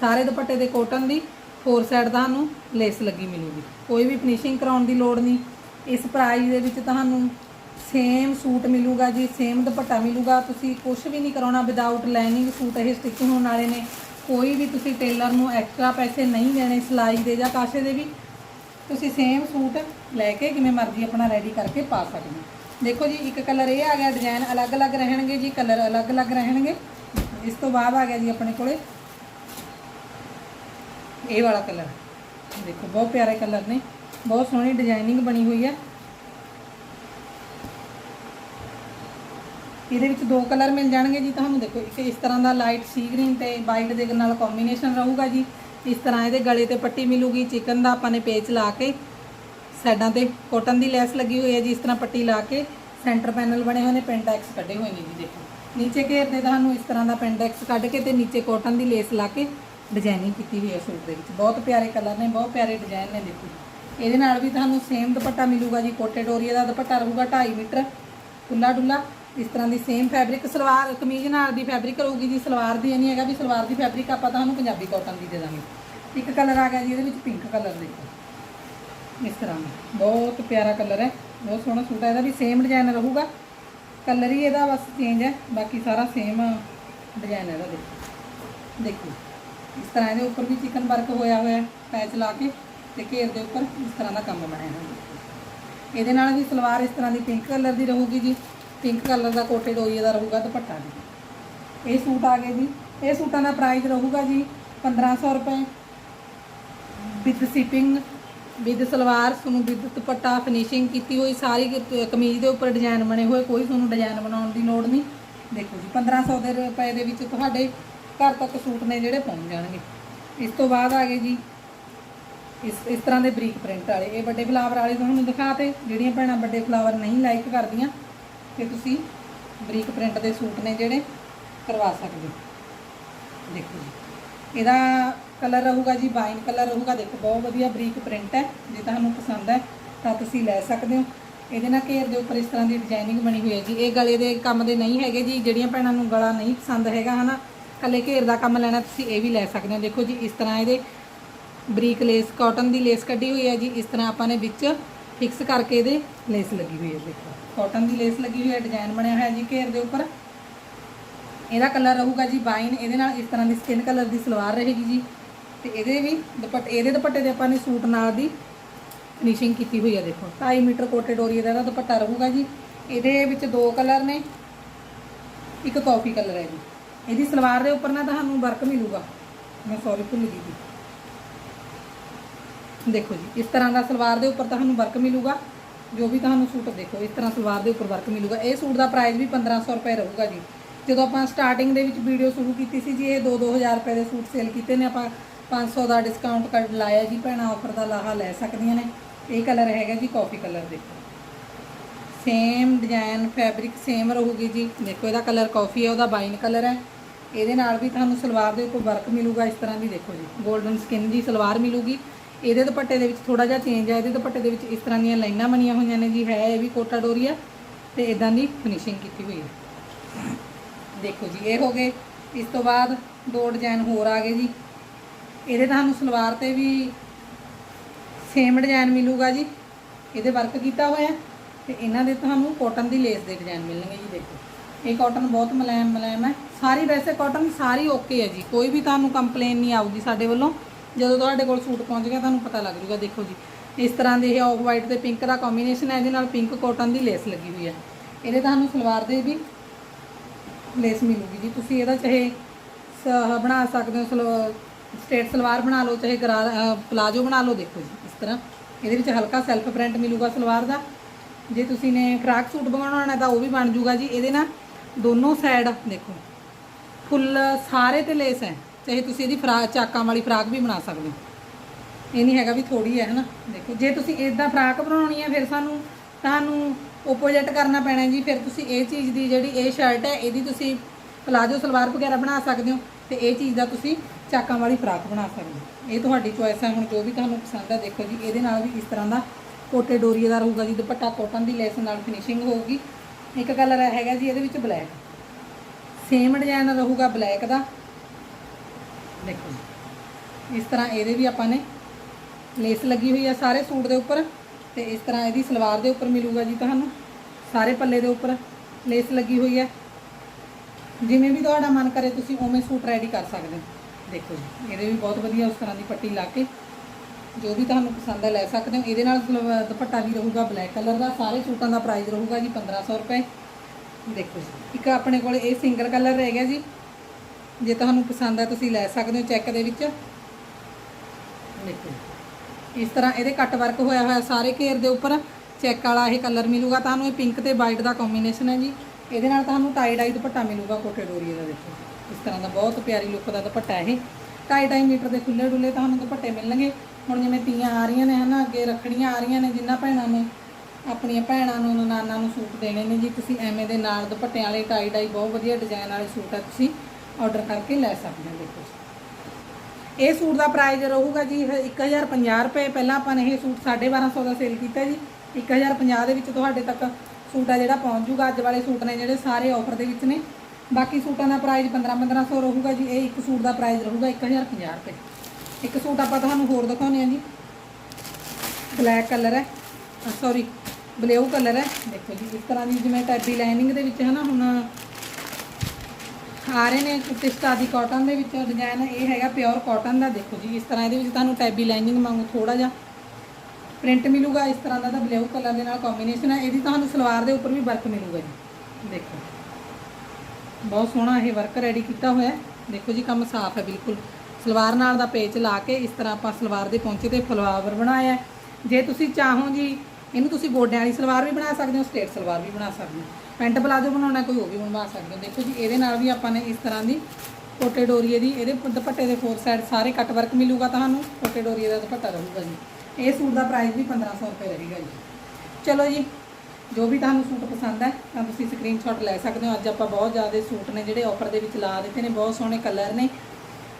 ਸਾਰੇ ਦੁਪੱਟੇ ਦੇ ਕੋਟਨ ਦੀ ਫੋਰ ਸਾਈਡ ਤੁਹਾਨੂੰ ਲੇਸ ਲੱਗੀ ਮਿਲੂਗੀ। ਕੋਈ ਵੀ ਫਿਨਿਸ਼ਿੰਗ ਕਰਾਉਣ ਦੀ ਲੋੜ ਨਹੀਂ। ਇਸ ਪ੍ਰਾਈਸ ਦੇ ਵਿੱਚ ਤੁਹਾਨੂੰ ਸੇਮ ਸੂਟ ਮਿਲੂਗਾ ਜੀ ਸੇਮ ਦੁਪੱਟਾ ਮਿਲੂਗਾ। ਤੁਸੀਂ ਕੁਝ ਵੀ ਨਹੀਂ ਕਰਾਉਣਾ ਵਿਦਆਊਟ ਲਾਈਨਿੰਗ ਸੂਟ ਇਹ ਸਟਿਚਿੰਗ ਹੋਣ ਵਾਲੇ ਨੇ। ਕੋਈ ਵੀ ਤੁਸੀਂ ਟੇਲਰ ਨੂੰ ਐਕਸਟਰਾ ਪੈਸੇ ਨਹੀਂ ਦੇਣੇ ਸਿਲਾਈ ਦੇ ਜਾਂ ਕਾਸੇ ਦੇ ਵੀ, ਤੁਸੀਂ ਸੇਮ ਸੂਟ ਲੈ ਕੇ ਕਿਵੇਂ ਮਰਜ਼ੀ ਆਪਣਾ ਰੈਡੀ ਕਰਕੇ ਪਾ ਸਕਦੇ ਹੋ। ਦੇਖੋ ਜੀ, ਇੱਕ ਕਲਰ ਇਹ ਆ ਗਿਆ ਡਿਜ਼ਾਈਨ ਅਲੱਗ-ਅਲੱਗ ਰਹਿਣਗੇ ਜੀ ਕਲਰ ਅਲੱਗ-ਅਲੱਗ ਰਹਿਣਗੇ। ਇਸ ਤੋਂ ਬਾਅਦ ਆ ਗਿਆ ਜੀ ਆਪਣੇ ਕੋਲੇ ਇਹ ਵਾਲਾ ਕਲਰ ਦੇਖੋ, ਬਹੁਤ ਪਿਆਰੇ ਕਲਰ ਨੇ, ਬਹੁਤ ਸੋਹਣੀ ਡਿਜ਼ਾਈਨਿੰਗ ਬਣੀ ਹੋਈ ਹੈ। ਇਹਦੇ ਵਿੱਚ ਦੋ ਕਲਰ ਮਿਲ ਜਾਣਗੇ ਜੀ ਤੁਹਾਨੂੰ। ਦੇਖੋ, ਇੱਕ ਇਸ ਤਰ੍ਹਾਂ ਦਾ ਲਾਈਟ ਸੀ ਗ੍ਰੀਨ ਤੇ ਵਾਈਟ ਦੇ ਨਾਲ ਕੰਬੀਨੇਸ਼ਨ ਰਹੂਗਾ ਜੀ। ਇਸ ਤਰ੍ਹਾਂ ਇਹਦੇ ਗਲੇ ਤੇ ਪੱਟੀ ਮਿਲੂਗੀ ਚਿਕਨ ਦਾ ਆਪਾਂ ਨੇ ਪੇਚ ਲਾ ਕੇ ਸਾਈਡਾਂ ਤੇ ਕਾਟਨ ਦੀ ਲੈਸ ਲੱਗੀ ਹੋਈ ਹੈ ਜੀ, ਇਸ ਤਰ੍ਹਾਂ ਪੱਟੀ ਲਾ ਕੇ ਸੈਂਟਰ ਪੈਨਲ ਬਣੇ ਹੋਏ ਨੇ ਪੈਂਟੈਕਸ ਕੱਢੇ ਹੋਏ ਨੇ ਜੀ, ਦੇਖੋ। ਨੀਚੇ ਘੇਰ ਤੇ ਤੁਹਾਨੂੰ ਇਸ ਤਰ੍ਹਾਂ ਦਾ ਪੈਂਟੈਕਸ ਕੱਢ ਕੇ ਤੇ ਨੀਚੇ ਕਾਟਨ ਦੀ ਲੇਸ ਲਾ ਕੇ ਡਿਜ਼ਾਈਨਿੰਗ ਕੀਤੀ ਹੋਈ ਹੈ ਸੂਟ ਦੇ ਵਿੱਚ। ਬਹੁਤ ਪਿਆਰੇ ਕਲਰ ਨੇ, ਬਹੁਤ ਪਿਆਰੇ ਡਿਜ਼ਾਈਨ ਨੇ, ਦੇਖੋ ਇਹਦੇ ਨਾਲ ਵੀ ਤੁਹਾਨੂੰ ਸੇਮ ਦੁਪੱਟਾ ਮਿਲੂਗਾ ਜੀ ਕੋਟੇ ਡੋਰੀਆ ਦਾ ਦੁਪੱਟਾ ਰਹੂਗਾ 2.5 ਮੀਟਰ ਖੁੱਲਾ ਡੁੱਲਾ ਇਸ ਤਰ੍ਹਾਂ ਦੀ ਸੇਮ ਫੈਬਰਿਕ ਸਲਵਾਰ ਕਮੀਜ਼ ਨਾਲ ਦੀ ਫੈਬਰਿਕ ਰਹੂਗੀ ਜੀ, ਸਲਵਾਰ ਦੀ ਇਹ ਨਹੀਂ ਹੈਗਾ ਵੀ ਸਲਵਾਰ ਦੀ ਫੈਬਰਿਕ ਆਪਾਂ ਤੁਹਾਨੂੰ ਪੰਜਾਬੀ ਕਾਟਨ ਦੀ ਦੇ ਦਾਂਗੇ। ਇੱਕ ਕਲਰ ਆ ਗਿਆ ਜੀ, ਇਹਦੇ ਵਿੱਚ ਪਿੰਕ ਕਲਰ ਦੇਖੋ। ਇਸ ਤਰ੍ਹਾਂ ਦਾ। ਬਹੁਤ ਪਿਆਰਾ ਕਲਰ ਹੈ, ਬਹੁਤ ਸੋਹਣਾ ਸੂਟ ਹੈ। ਇਹਦਾ ਵੀ ਸੇਮ ਡਿਜ਼ਾਈਨ ਰਹੂਗਾ। ਕਲਰ ਹੀ ਇਹਦਾ ਬਸ ਚੇਂਜ ਹੈ, ਬਾਕੀ ਸਾਰਾ ਸੇਮ ਡਿਜ਼ਾਈਨ ਹੈ ਇਹਦਾ ਦੇਖੋ। ਦੇਖੋ, ਇਸ ਤਰ੍ਹਾਂ ਇਹਦੇ ਉੱਪਰ ਵੀ ਚਿਕਨ ਵਰਕ ਹੋਇਆ ਹੋਇਆ ਹੈ ਪੈਚ ਲਾ ਕੇ ਤੇ ਘੇਰ ਦੇ ਉੱਪਰ ਇਸ ਤਰ੍ਹਾਂ ਦਾ ਕੰਮ ਬਣਾਇਆ ਹੋਇਆ ਇਹਦੇ ਨਾਲ ਵੀ ਸਲਵਾਰ ਇਸ ਤਰ੍ਹਾਂ ਦੀ ਪਿੰਕ ਕਲਰ ਦੀ ਰਹੂਗੀ ਜੀ। ਪਿੰਕ ਕਲਰ ਦਾ ਕੋਟੇ ਡੋਰੀਏ ਦਾ ਰਹੂਗਾ ਦੁਪੱਟਾ ਜੀ। ਇਹ ਸੂਟ ਆ ਗਏ ਜੀ। ਇਹ ਸੂਟਾਂ ਦਾ ਪ੍ਰਾਈਸ ਰਹੂਗਾ ਜੀ 1500 ਰੁਪਏ। ਵਿਦ ਸਿਪਿੰਗ ਵਿਦ ਸਲਵਾਰ ਤੁਹਾਨੂੰ ਵਿਦ ਦੁਪੱਟਾ ਫਿਨਿਸ਼ਿੰਗ ਕੀਤੀ ਹੋਈ, ਸਾਰੀ ਕਮੀਜ਼ ਦੇ ਉੱਪਰ ਡਿਜ਼ਾਈਨ ਬਣੇ ਹੋਏ, ਕੋਈ ਤੁਹਾਨੂੰ ਡਿਜ਼ਾਈਨ ਬਣਾਉਣ ਦੀ ਲੋੜ ਨਹੀਂ। ਦੇਖੋ ਜੀ 1500 ਦੇ ਰੁਪਏ ਦੇ ਵਿੱਚ ਤੁਹਾਡੇ ਘਰ ਤੱਕ ਸੂਟ ਨੇ ਜਿਹੜੇ ਪਹੁੰਚ ਜਾਣਗੇ। ਇਸ ਤੋਂ ਬਾਅਦ ਆ ਗਏ ਜੀ, ਇਸ ਇਸ ਤਰ੍ਹਾਂ ਦੇ ਬਰੀਕ ਪ੍ਰਿੰਟ ਵਾਲੇ। ਇਹ ਵੱਡੇ ਫਲਾਵਰ ਵਾਲੇ ਤੁਹਾਨੂੰ ਦਿਖਾਤੇ, ਜਿਹੜੀਆਂ ਭੈਣਾਂ ਵੱਡੇ ਫਲਾਵਰ ਨਹੀਂ ਲਾਈਕ ਕਰਦੀਆਂ, ਤੇ ਤੁਸੀਂ ਬਰੀਕ ਪ੍ਰਿੰਟ ਦੇ ਸੂਟ ਨੇ ਜਿਹੜੇ ਕਰਵਾ ਸਕਦੇ ਹੋ। ਦੇਖੋ ਜੀ, ਇਹਦਾ ਕਲਰ ਰਹੂਗਾ ਜੀ, ਵਾਈਨ ਕਲਰ ਰਹੂਗਾ। ਦੇਖੋ, ਬਹੁਤ ਵਧੀਆ ਬਰੀਕ ਪ੍ਰਿੰਟ ਹੈ, ਜੇ ਤੁਹਾਨੂੰ ਪਸੰਦ ਹੈ, ਤਾਂ ਤੁਸੀਂ ਲੈ ਸਕਦੇ ਹੋ। ਇਹਦੇ ਨਾਲ ਘੇਰ ਦੇ ਉੱਪਰ ਇਸ ਤਰ੍ਹਾਂ ਦੀ ਡਿਜ਼ਾਈਨਿੰਗ ਬਣੀ ਹੋਈ ਹੈ ਜੀ। ਇਹ ਗਲੇ ਦੇ ਕੰਮ ਦੇ ਨਹੀਂ ਹੈਗੇ ਜੀ, ਜਿਹੜੀਆਂ ਭੈਣਾਂ ਨੂੰ ਗਲਾ ਨਹੀਂ ਪਸੰਦ ਹੈਗਾ, ਹਨਾ। ਕੱਲੇ ਘੇਰ ਦਾ ਕੰਮ ਲੈਣਾ, ਤੁਸੀਂ ਇਹ ਵੀ ਲੈ ਸਕਦੇ ਹੋ। ਦੇਖੋ ਜੀ, ਇਸ ਤਰ੍ਹਾਂ ਇਹਦੇ ਬਰੀਕ ਲੇਸ, ਕਾਟਨ ਦੀ ਲੇਸ ਕੱਢੀ ਹੋਈ ਹੈ ਜੀ। ਇਸ ਤਰ੍ਹਾਂ ਆਪਾਂ ਨੇ ਵਿੱਚ ਫਿਕਸ ਕਰਕੇ ਇਹਦੇ ਲੇਸ ਲੱਗੀ ਹੋਈ ਹੈ, ਦੇਖੋ। ਕਾਟਨ ਦੀ ਲੇਸ ਲੱਗੀ ਹੋਈ ਹੈ, ਡਿਜ਼ਾਈਨ ਬਣਿਆ ਹੋਇਆ ਜੀ ਘੇਰ ਦੇ ਉੱਪਰ। ਇਹਦਾ ਕਲਰ ਰਹੂਗਾ ਜੀ ਵਾਈਨ। ਇਹਦੇ ਨਾਲ ਇਸ ਤਰ੍ਹਾਂ ਦੀ ਸਕਿਨ ਕਲਰ ਦੀ ਸਲਵਾਰ ਰਹੇਗੀ ਜੀ। ਤੇ ਇਹਦੇ ਵੀ ਦੁਪੱਟੇ, ਇਹਦੇ ਦੁਪੱਟੇ ਦੇ ਆਪਾਂ ਨੇ ਸੂਟ ਨਾਲ ਦੀ ਫਿਨਿਸ਼ਿੰਗ ਕੀਤੀ ਹੋਈ ਹੈ ਦੇਖੋ। 2.5 ਮੀਟਰ ਕੋਟੇ ਡੋਰੀ ਦਾ ਇਹਦਾ ਦੁਪੱਟਾ ਰਹੂਗਾ ਜੀ। ਇਹਦੇ ਵਿੱਚ ਦੋ ਕਲਰ ਨੇ, ਇੱਕ ਕਾਫੀ ਕਲਰ ਹੈ ਜੀ। ਇਹਦੀ ਸਲਵਾਰ ਦੇ ਉੱਪਰ ਨਾ ਤੁਹਾਨੂੰ ਵਰਕ ਮਿਲੂਗਾ। ਮੈਂ ਸੌਰੀ ਭੁੱਲ ਗਈ ਜੀ। ਦੇਖੋ ਜੀ, ਇਸ ਤਰ੍ਹਾਂ ਦਾ ਸਲਵਾਰ ਦੇ ਉੱਪਰ ਤੁਹਾਨੂੰ ਵਰਕ ਮਿਲੂਗਾ। ਜੋ ਵੀ ਤੁਹਾਨੂੰ ਸੂਟ ਦੇਖੋ, ਇਸ ਤਰ੍ਹਾਂ ਸਲਵਾਰ ਦੇ ਉੱਪਰ ਵਰਕ ਮਿਲੂਗਾ। ਇਹ ਸੂਟ ਦਾ ਪ੍ਰਾਈਸ ਵੀ 1500 ਰੁਪਏ ਰਹੂਗਾ ਜੀ। ਜਦੋਂ ਆਪਾਂ ਸਟਾਰਟਿੰਗ ਦੇ ਵਿੱਚ ਵੀਡੀਓ ਸ਼ੁਰੂ ਕੀਤੀ ਸੀ ਜੀ, ਇਹ 2-2000 ਰੁਪਏ ਦੇ ਸੂਟ ਸੇਲ ਕੀਤੇ ਨੇ ਆਪਾਂ। 500 ਦਾ ਡਿਸਕਾਊਂਟ ਕੱਢ ਲਾਇਆ ਜੀ, ਭੈਣਾਂ ਆਫਰ ਦਾ ਲਾਹਾ ਲੈ ਸਕਦੀਆਂ ਨੇ। ਇਹ ਕਲਰ ਹੈਗਾ ਜੀ ਕਾਫੀ ਕਲਰ ਦੇਖੋ ਸੇਮ ਡਿਜ਼ਾਈਨ ਫੈਬਰਿਕ ਸੇਮ ਰਹੂਗੀ ਜੀ। ਦੇਖੋ, ਇਹਦਾ ਕਲਰ ਕਾਫੀ ਹੈ, ਉਹਦਾ ਵਾਈਨ ਕਲਰ ਹੈ। ਇਹਦੇ ਨਾਲ ਵੀ ਤੁਹਾਨੂੰ ਸਲਵਾਰ ਦੇ ਉੱਪਰ ਵਰਕ ਮਿਲੂਗਾ, ਇਸ ਤਰ੍ਹਾਂ ਦੀ ਦੇਖੋ ਜੀ। 골ਡਨ ਸਕਿਨ ਦੀ ਸਲਵਾਰ ਮਿਲੂਗੀ। ਇਹਦੇ ਦੁਪੱਟੇ ਦੇ ਵਿੱਚ ਥੋੜਾ ਜਿਹਾ ਚੇਂਜ ਹੈ, ਇਹਦੇ ਦੁਪੱਟੇ ਦੇ ਵਿੱਚ ਇਸ ਤਰ੍ਹਾਂ ਦੀਆਂ ਲਾਈਨਾਂ ਬਣੀਆਂ ਹੋਈਆਂ ਨੇ ਜੀ। ਹੈ ਇਹ ਵੀ ਕੋਟਾ ਡੋਰੀਆ ਤੇ ਇਦਾਂ ਦੀ ਫਿਨਿਸ਼ਿੰਗ ਕੀਤੀ ਹੋਈ ਹੈ। ਦੇਖੋ ਜੀ, ਇਹ ਹੋ ਗਏ। ਇਸ ਤੋਂ ਬਾਅਦ ਦੋ ਡਿਜ਼ਾਈਨ ਹੋਰ ਆ ਗਏ ਜੀ। ਇਹਦੇ ਤੁਹਾਨੂੰ ਸਲਵਾਰ ਤੇ ਵੀ ਸੇਮ ਡਿਜ਼ਾਈਨ ਮਿਲੂਗਾ ਜੀ। ਇਹਦੇ ਵਰਕ ਕੀਤਾ ਹੋਇਆ ਹੈ ਤੇ ਇਹਨਾਂ ਦੇ ਤੁਹਾਨੂੰ ਕਾਟਨ ਦੀ ਲੇਸ ਦੇ ਡਿਜ਼ਾਈਨ ਮਿਲਣਗੇ ਜੀ ਦੇਖੋ। ਇਹ ਕਾਟਨ ਬਹੁਤ ਮੁਲਾਇਮ ਮੁਲਾਇਮ ਹੈ। ਸਾਰੀ ਵੈਸੇ ਕਾਟਨ ਸਾਰੀ ਓਕੇ ਹੈ ਜੀ। ਕੋਈ ਵੀ ਤੁਹਾਨੂੰ ਕੰਪਲੇਨ ਨਹੀਂ ਆਊਗੀ ਸਾਡੇ ਵੱਲੋਂ। ਜਦੋਂ ਤੁਹਾਡੇ ਕੋਲ ਸੂਟ ਪਹੁੰਚ ਗਿਆ ਤੁਹਾਨੂੰ ਪਤਾ ਲੱਗ ਜੂਗਾ, ਦੇਖੋ ਜੀ। ਇਸ ਤਰ੍ਹਾਂ ਦੇ ਇਹ ਆਫ ਵਾਈਟ ਤੇ ਪਿੰਕ ਦਾ ਕੰਬੀਨੇਸ਼ਨ ਹੈ, ਇਹਦੇ ਨਾਲ ਪਿੰਕ ਕਾਟਨ ਦੀ ਲੇਸ ਲੱਗੀ ਹੋਈ ਹੈ। ਇਹਦੇ ਤੁਹਾਨੂੰ ਸਲਵਾਰ ਦੇ ਵੀ ਲੇਸ ਮਿਲੂਗੀ ਜੀ। ਤੁਸੀਂ ਇਹਦਾ ਚਾਹੇ ਸ- ਬਣਾ ਸਕਦੇ ਹੋ ਸਲਵਾ ਸਟੇਟ ਸਲਵਾਰ ਬਣਾ ਲਓ, ਚਾਹੇ ਗਰਾ ਪਲਾਜੋ ਬਣਾ ਲਓ, ਦੇਖੋ ਜੀ, ਇਸ ਤਰ੍ਹਾਂ। ਇਹਦੇ ਵਿੱਚ ਹਲਕਾ ਸੈਲਫ ਪ੍ਰਿੰਟ ਮਿਲੂਗਾ ਸਲਵਾਰ ਦਾ। ਜੇ ਤੁਸੀਂ ਨੇ ਫਰਾਕ ਸੂਟ ਬਣਾਉਣਾ ਤਾਂ ਉਹ ਵੀ ਬਣ ਜੂਗਾ ਜੀ। ਇਹਦੇ ਨਾਲ ਦੋਨੋਂ ਸਾਈਡ ਦੇਖੋ, ਫੁੱਲ ਸਾਰੇ ਤੇ ਲੇਸ ਹੈ। ਚਾਹੇ ਤੁਸੀਂ ਇਹਦੀ ਫਰਾਕ ਚਾਕਾਂ ਵਾਲੀ ਫਰਾਕ ਵੀ ਬਣਾ ਸਕਦੇ ਹੋ। ਇਹ ਨਹੀਂ ਹੈਗਾ ਵੀ ਥੋੜੀ ਹੈ, ਹਨਾ? ਦੇਖੋ, ਜੇ ਤੁਸੀਂ ਇਦਾਂ ਫਰਾਕ ਬਣਾਉਣੀ ਹੈ ਫਿਰ ਸਾਨੂੰ, ਤੁਹਾਨੂੰ ਓਪੋਜਿਟ ਕਰਨਾ ਪੈਣਾ ਜੀ। ਫਿਰ ਤੁਸੀਂ ਇਹ ਚੀਜ਼ ਦੀ ਜਿਹੜੀ ਇਹ ਸ਼ਰਟ ਹੈ, ਇਹਦੀ ਤੁਸੀਂ ਪਲਾਜੋ ਸਲਵਾਰ ਵਗੈਰਾ ਬਣਾ ਸਕਦੇ ਹੋ। ਤੇ ਇਹ ਚੀਜ਼ ਦਾ ਤੁਸੀਂ ਚਾਕਾਂ ਵਾਲੀ ਫਰਾਕ ਬਣਾ ਸਕਦੇ ਹੋ। ਇਹ ਤੁਹਾਡੀ ਚੋਇਸ ਹੈ। ਹੁਣ ਜੋ ਵੀ ਤੁਹਾਨੂੰ ਪਸੰਦ ਹੈ, ਦੇਖੋ ਜੀ, ਇਹਦੇ ਨਾਲ ਵੀ ਇਸ ਤਰ੍ਹਾਂ ਦਾ ਕੋਟੇ ਡੋਰੀਏ ਦਾ ਰਹੂਗਾ ਜੀ। ਦੁਪੱਟਾ ਕਾਟਨ ਦੀ ਲੈਸ ਨਾਲ ਫਿਨਿਸ਼ਿੰਗ ਹੋਊਗੀ। ਇੱਕ ਕਲਰ ਹੈਗਾ ਜੀ, ਇਹਦੇ ਵਿੱਚ ਬਲੈਕ ਸੇਮ ਡਿਜ਼ਾਈਨ ਰਹੂਗਾ ਬਲੈਕ ਦਾ। ਦੇਖੋ ਜੀ, ਇਸ ਤਰ੍ਹਾਂ ਇਹਦੇ ਵੀ ਆਪਾਂ ਨੇ ਲੇਸ ਲੱਗੀ ਹੋਈ ਆ ਸਾਰੇ ਸੂਟ ਦੇ ਉੱਪਰ। ਤੇ ਇਸ ਤਰ੍ਹਾਂ ਇਹਦੀ ਸਲਵਾਰ ਦੇ ਉੱਪਰ ਮਿਲੂਗਾ ਜੀ ਤੁਹਾਨੂੰ। ਸਾਰੇ ਪੱਲੇ ਦੇ ਉੱਪਰ ਲੇਸ ਲੱਗੀ ਹੋਈ ਹੈ। ਜਿਵੇਂ ਵੀ ਤੁਹਾਡਾ ਮਨ ਕਰੇ, ਤੁਸੀਂ ਉਵੇਂ ਸੂਟ ਰੈਡੀ ਕਰ ਸਕਦੇ ਹੋ। ਦੇਖੋ ਜੀ, ਇਹਦੇ ਵੀ ਬਹੁਤ ਵਧੀਆ ਉਸ ਤਰ੍ਹਾਂ ਦੀ ਪੱਟੀ ਲਾ ਕੇ ਜੋ ਵੀ ਤੁਹਾਨੂੰ ਪਸੰਦ ਹੈ ਲੈ ਸਕਦੇ ਹੋ। ਇਹਦੇ ਨਾਲ ਸਲਵਾ- ਦੁਪੱਟਾ ਵੀ ਰਹੂਗਾ ਬਲੈਕ ਕਲਰ ਦਾ, ਸਾਰੇ ਸੂਟਾਂ ਦਾ ਪ੍ਰਾਈਸ ਰਹੂਗਾ ਜੀ 1500 ਰੁਪਏ। ਦੇਖੋ ਜੀ, ਇੱਕ ਆਪਣੇ ਕੋਲ ਇਹ ਸਿੰਗਲ ਕਲਰ ਰਹਿ ਗਿਆ ਜੀ। ਜੇ ਤੁਹਾਨੂੰ ਪਸੰਦ ਹੈ ਤੁਸੀਂ ਲੈ ਸਕਦੇ ਹੋ ਚੈੱਕ ਦੇ ਵਿੱਚ। ਦੇਖੋ ਇਸ ਤਰ੍ਹਾਂ ਇਹਦੇ ਕੱਟ ਵਰਕ ਹੋਇਆ ਹੋਇਆ ਸਾਰੇ ਘੇਰ ਦੇ ਉੱਪਰ। ਚੈੱਕ ਵਾਲਾ ਇਹ ਕਲਰ ਮਿਲੂਗਾ ਤੁਹਾਨੂੰ, ਇਹ ਪਿੰਕ ਤੇ ਵਾਈਟ ਦਾ ਕੰਬੀਨੇਸ਼ਨ ਹੈ ਜੀ। ਇਹਦੇ ਨਾਲ ਤੁਹਾਨੂੰ ਟਾਈ ਡਾਈ ਦੁਪੱਟਾ ਮਿਲੂਗਾ ਕੋਟੇ ਡੋਰੀਏ ਦਾ, ਦੇਖੋ ਇਸ ਤਰ੍ਹਾਂ ਦਾ ਬਹੁਤ ਪਿਆਰੀ ਲੁੱਕ ਦਾ ਦੁਪੱਟਾ ਇਹ। ਢਾਈ ਢਾਈ ਮੀਟਰ ਦੇ ਖੁੱਲੇ ਡੁੱਲੇ ਤੁਹਾਨੂੰ ਦੁਪੱਟੇ ਮਿਲਣਗੇ। ਹੁਣ ਜਿਵੇਂ ਤੀਆਂ ਆ ਰਹੀਆਂ ਨੇ ਹਨਾ, ਅੱਗੇ ਰੱਖੜੀਆਂ ਆ ਰਹੀਆਂ ਨੇ ਜਿੰਨਾ ਭੈਣਾਂ ਨੇ, ਆਪਣੀਆਂ ਭੈਣਾਂ ਨੂੰ ਨਨਾਨਾ ਨੂੰ ਸੂਟ ਦੇਣੇ ਨੇ ਜੀ। ਤੁਸੀਂ ਐਵੇਂ ਦੇ ਨਾਲ ਦੁਪੱਟਿਆਂ ਵਾਲੇ ਟਾਈ ਡਾਈ ਬਹੁਤ ਵਧੀਆ ਡਿਜ਼ਾਈਨ ਵਾਲੇ ਸੂਟ ਆ, ਤੁਸੀਂ ਆਰਡਰ ਕਰਕੇ ਲੈ ਸਕਦੇ ਹੋ ਦੇਖੋ। ਇਹ ਸੂਟ ਦਾ ਪ੍ਰਾਈਸ ਰਹੂਗਾ ਜੀ 1050 ਰੁਪਏ। ਪਹਿਲਾਂ ਆਪਾਂ ਨੇ ਇਹ ਸੂਟ 1250 ਦਾ ਸੇਲ ਕੀਤਾ ਜੀ। 1050 ਦੇ ਵਿੱਚ ਤੁਹਾਡੇ ਤੱਕ ਸੂਟ ਆ ਜਿਹੜਾ ਪਹੁੰਚ ਜੂਗਾ ਅੱਜ ਵਾਲੇ ਸੂਟ ਨੇ ਜਿਹੜੇ ਸਾਰੇ ਆਫਰ ਦੇ ਵਿੱਚ ਨੇ। ਬਾਕੀ ਸੂਟਾਂ ਦਾ ਪ੍ਰਾਈਸ 15 1500 ਰਹੂਗਾ ਜੀ, ਇਹ ਇੱਕ ਸੂਟ ਦਾ ਪ੍ਰਾਈਸ ਰਹੂਗਾ 1050 ਰੁਪਏ। ਇੱਕ ਸੂਟ ਆਪਾਂ ਤੁਹਾਨੂੰ ਹੋਰ ਦਿਖਾਉਂਦੇ ਹਾਂ ਜੀ। ਬਲੈਕ ਕਲਰ ਹੈ ਸੌਰੀ ਬਲੂ ਕਲਰ ਹੈ। ਦੇਖੋ ਜੀ, ਇਸ ਤਰ੍ਹਾਂ ਦੀ ਜਿਵੇਂ ਟੈਬੀ ਲਾਈਨਿੰਗ ਦੇ ਵਿੱਚ ਹੈ ਨਾ ਹੁਣ ਆ ਰਹੇ ਨੇ ਕੁੱਤੇ ਦੀ ਕਾਟਨ ਦੇ ਵਿੱਚ। ਡਿਜ਼ਾਈਨ ਇਹ ਹੈਗਾ ਪਿਓਰ ਕਾਟਨ ਦਾ। ਦੇਖੋ ਜੀ, ਇਸ ਤਰ੍ਹਾਂ ਇਹਦੇ ਵਿੱਚ ਤੁਹਾਨੂੰ ਟੈਬੀ ਲਾਈਨਿੰਗ ਵਾਂਗੂ ਥੋੜਾ ਜਿਹਾ ਪ੍ਰਿੰਟ ਮਿਲੂਗਾ। ਇਸ ਤਰ੍ਹਾਂ ਦਾ ਤਾਂ ਬਲੂ ਕਲਰ ਦੇ ਨਾਲ ਕੰਬੀਨੇਸ਼ਨ ਹੈ। ਇਹਦੀ ਤੁਹਾਨੂੰ ਸਲਵਾਰ ਦੇ ਉੱਪਰ ਵੀ ਵਰਕ ਮਿਲੂਗਾ ਜੀ। ਦੇਖੋ। ਬਹੁਤ ਸੋਹਣਾ ਇਹ ਵਰਕ ਰੈਡੀ ਕੀਤਾ ਹੋਇਆ ਦੇਖੋ ਜੀ, ਕੰਮ ਸਾਫ਼ ਹੈ ਬਿਲਕੁਲ। ਸਲਵਾਰ ਨਾਲ ਦਾ ਪੇਚ ਲਾ ਕੇ ਇਸ ਤਰ੍ਹਾਂ ਆਪਾਂ ਸਲਵਾਰ ਦੇ ਪਹੁੰਚੇ ਤੇ ਫਲਾਵਰ ਬਣਾਇਆ ਜੇ ਤੁਸੀਂ ਚਾਹੋ ਜੀ, ਇਹਨੂੰ ਤੁਸੀਂ ਗੋਡਿਆਂ ਵਾਲੀ ਸਲਵਾਰ ਵੀ ਬਣਾ ਸਕਦੇ ਹੋ, ਸਟੇਟ ਸਲਵਾਰ ਵੀ ਬਣਾ ਸਕਦੇ ਹੋ। ਪੈਂਟ ਪਲਾਜੋ ਬਣਾਉਣਾ ਕੋਈ ਉਹ ਵੀ ਬਣਵਾ ਸਕਦੇ ਹੋ। ਦੇਖੋ ਜੀ, ਇਹਦੇ ਨਾਲ ਵੀ ਆਪਾਂ ਨੇ ਇਸ ਤਰ੍ਹਾਂ ਦੀ ਕੋਟੇ ਡੋਰੀਏ ਦੀ, ਇਹਦੇ ਦੁਪੱਟੇ ਦੇ ਫੋਰ ਸਾਈਡ ਸਾਰੇ ਕੱਟ ਵਰਕ ਮਿਲੂਗਾ ਤੁਹਾਨੂੰ। ਕੋਟੇ ਡੋਰੀਏ ਦਾ ਦੁਪੱਟਾ ਰਹੂਗਾ ਜੀ। ਇਹ ਸੂਟ ਦਾ ਪ੍ਰਾਈਸ ਵੀ 1500 ਰੁਪਏ ਰਹੇਗਾ ਜੀ। ਚਲੋ ਜੀ ਜੋ ਵੀ ਤੁਹਾਨੂੰ ਸੂਟ ਪਸੰਦ ਹੈ, ਤਾਂ ਤੁਸੀਂ ਸਕਰੀਨਸ਼ਾਟ ਲੈ ਸਕਦੇ ਹੋ। ਅੱਜ ਆਪਾਂ ਬਹੁਤ ਜ਼ਿਆਦਾ ਸੂਟ ਨੇ ਜਿਹੜੇ ਆਫਰ ਦੇ ਵਿੱਚ ਲਾ ਦਿੱਤੇ ਨੇ, ਬਹੁਤ ਸੋਹਣੇ ਕਲਰ ਨੇ।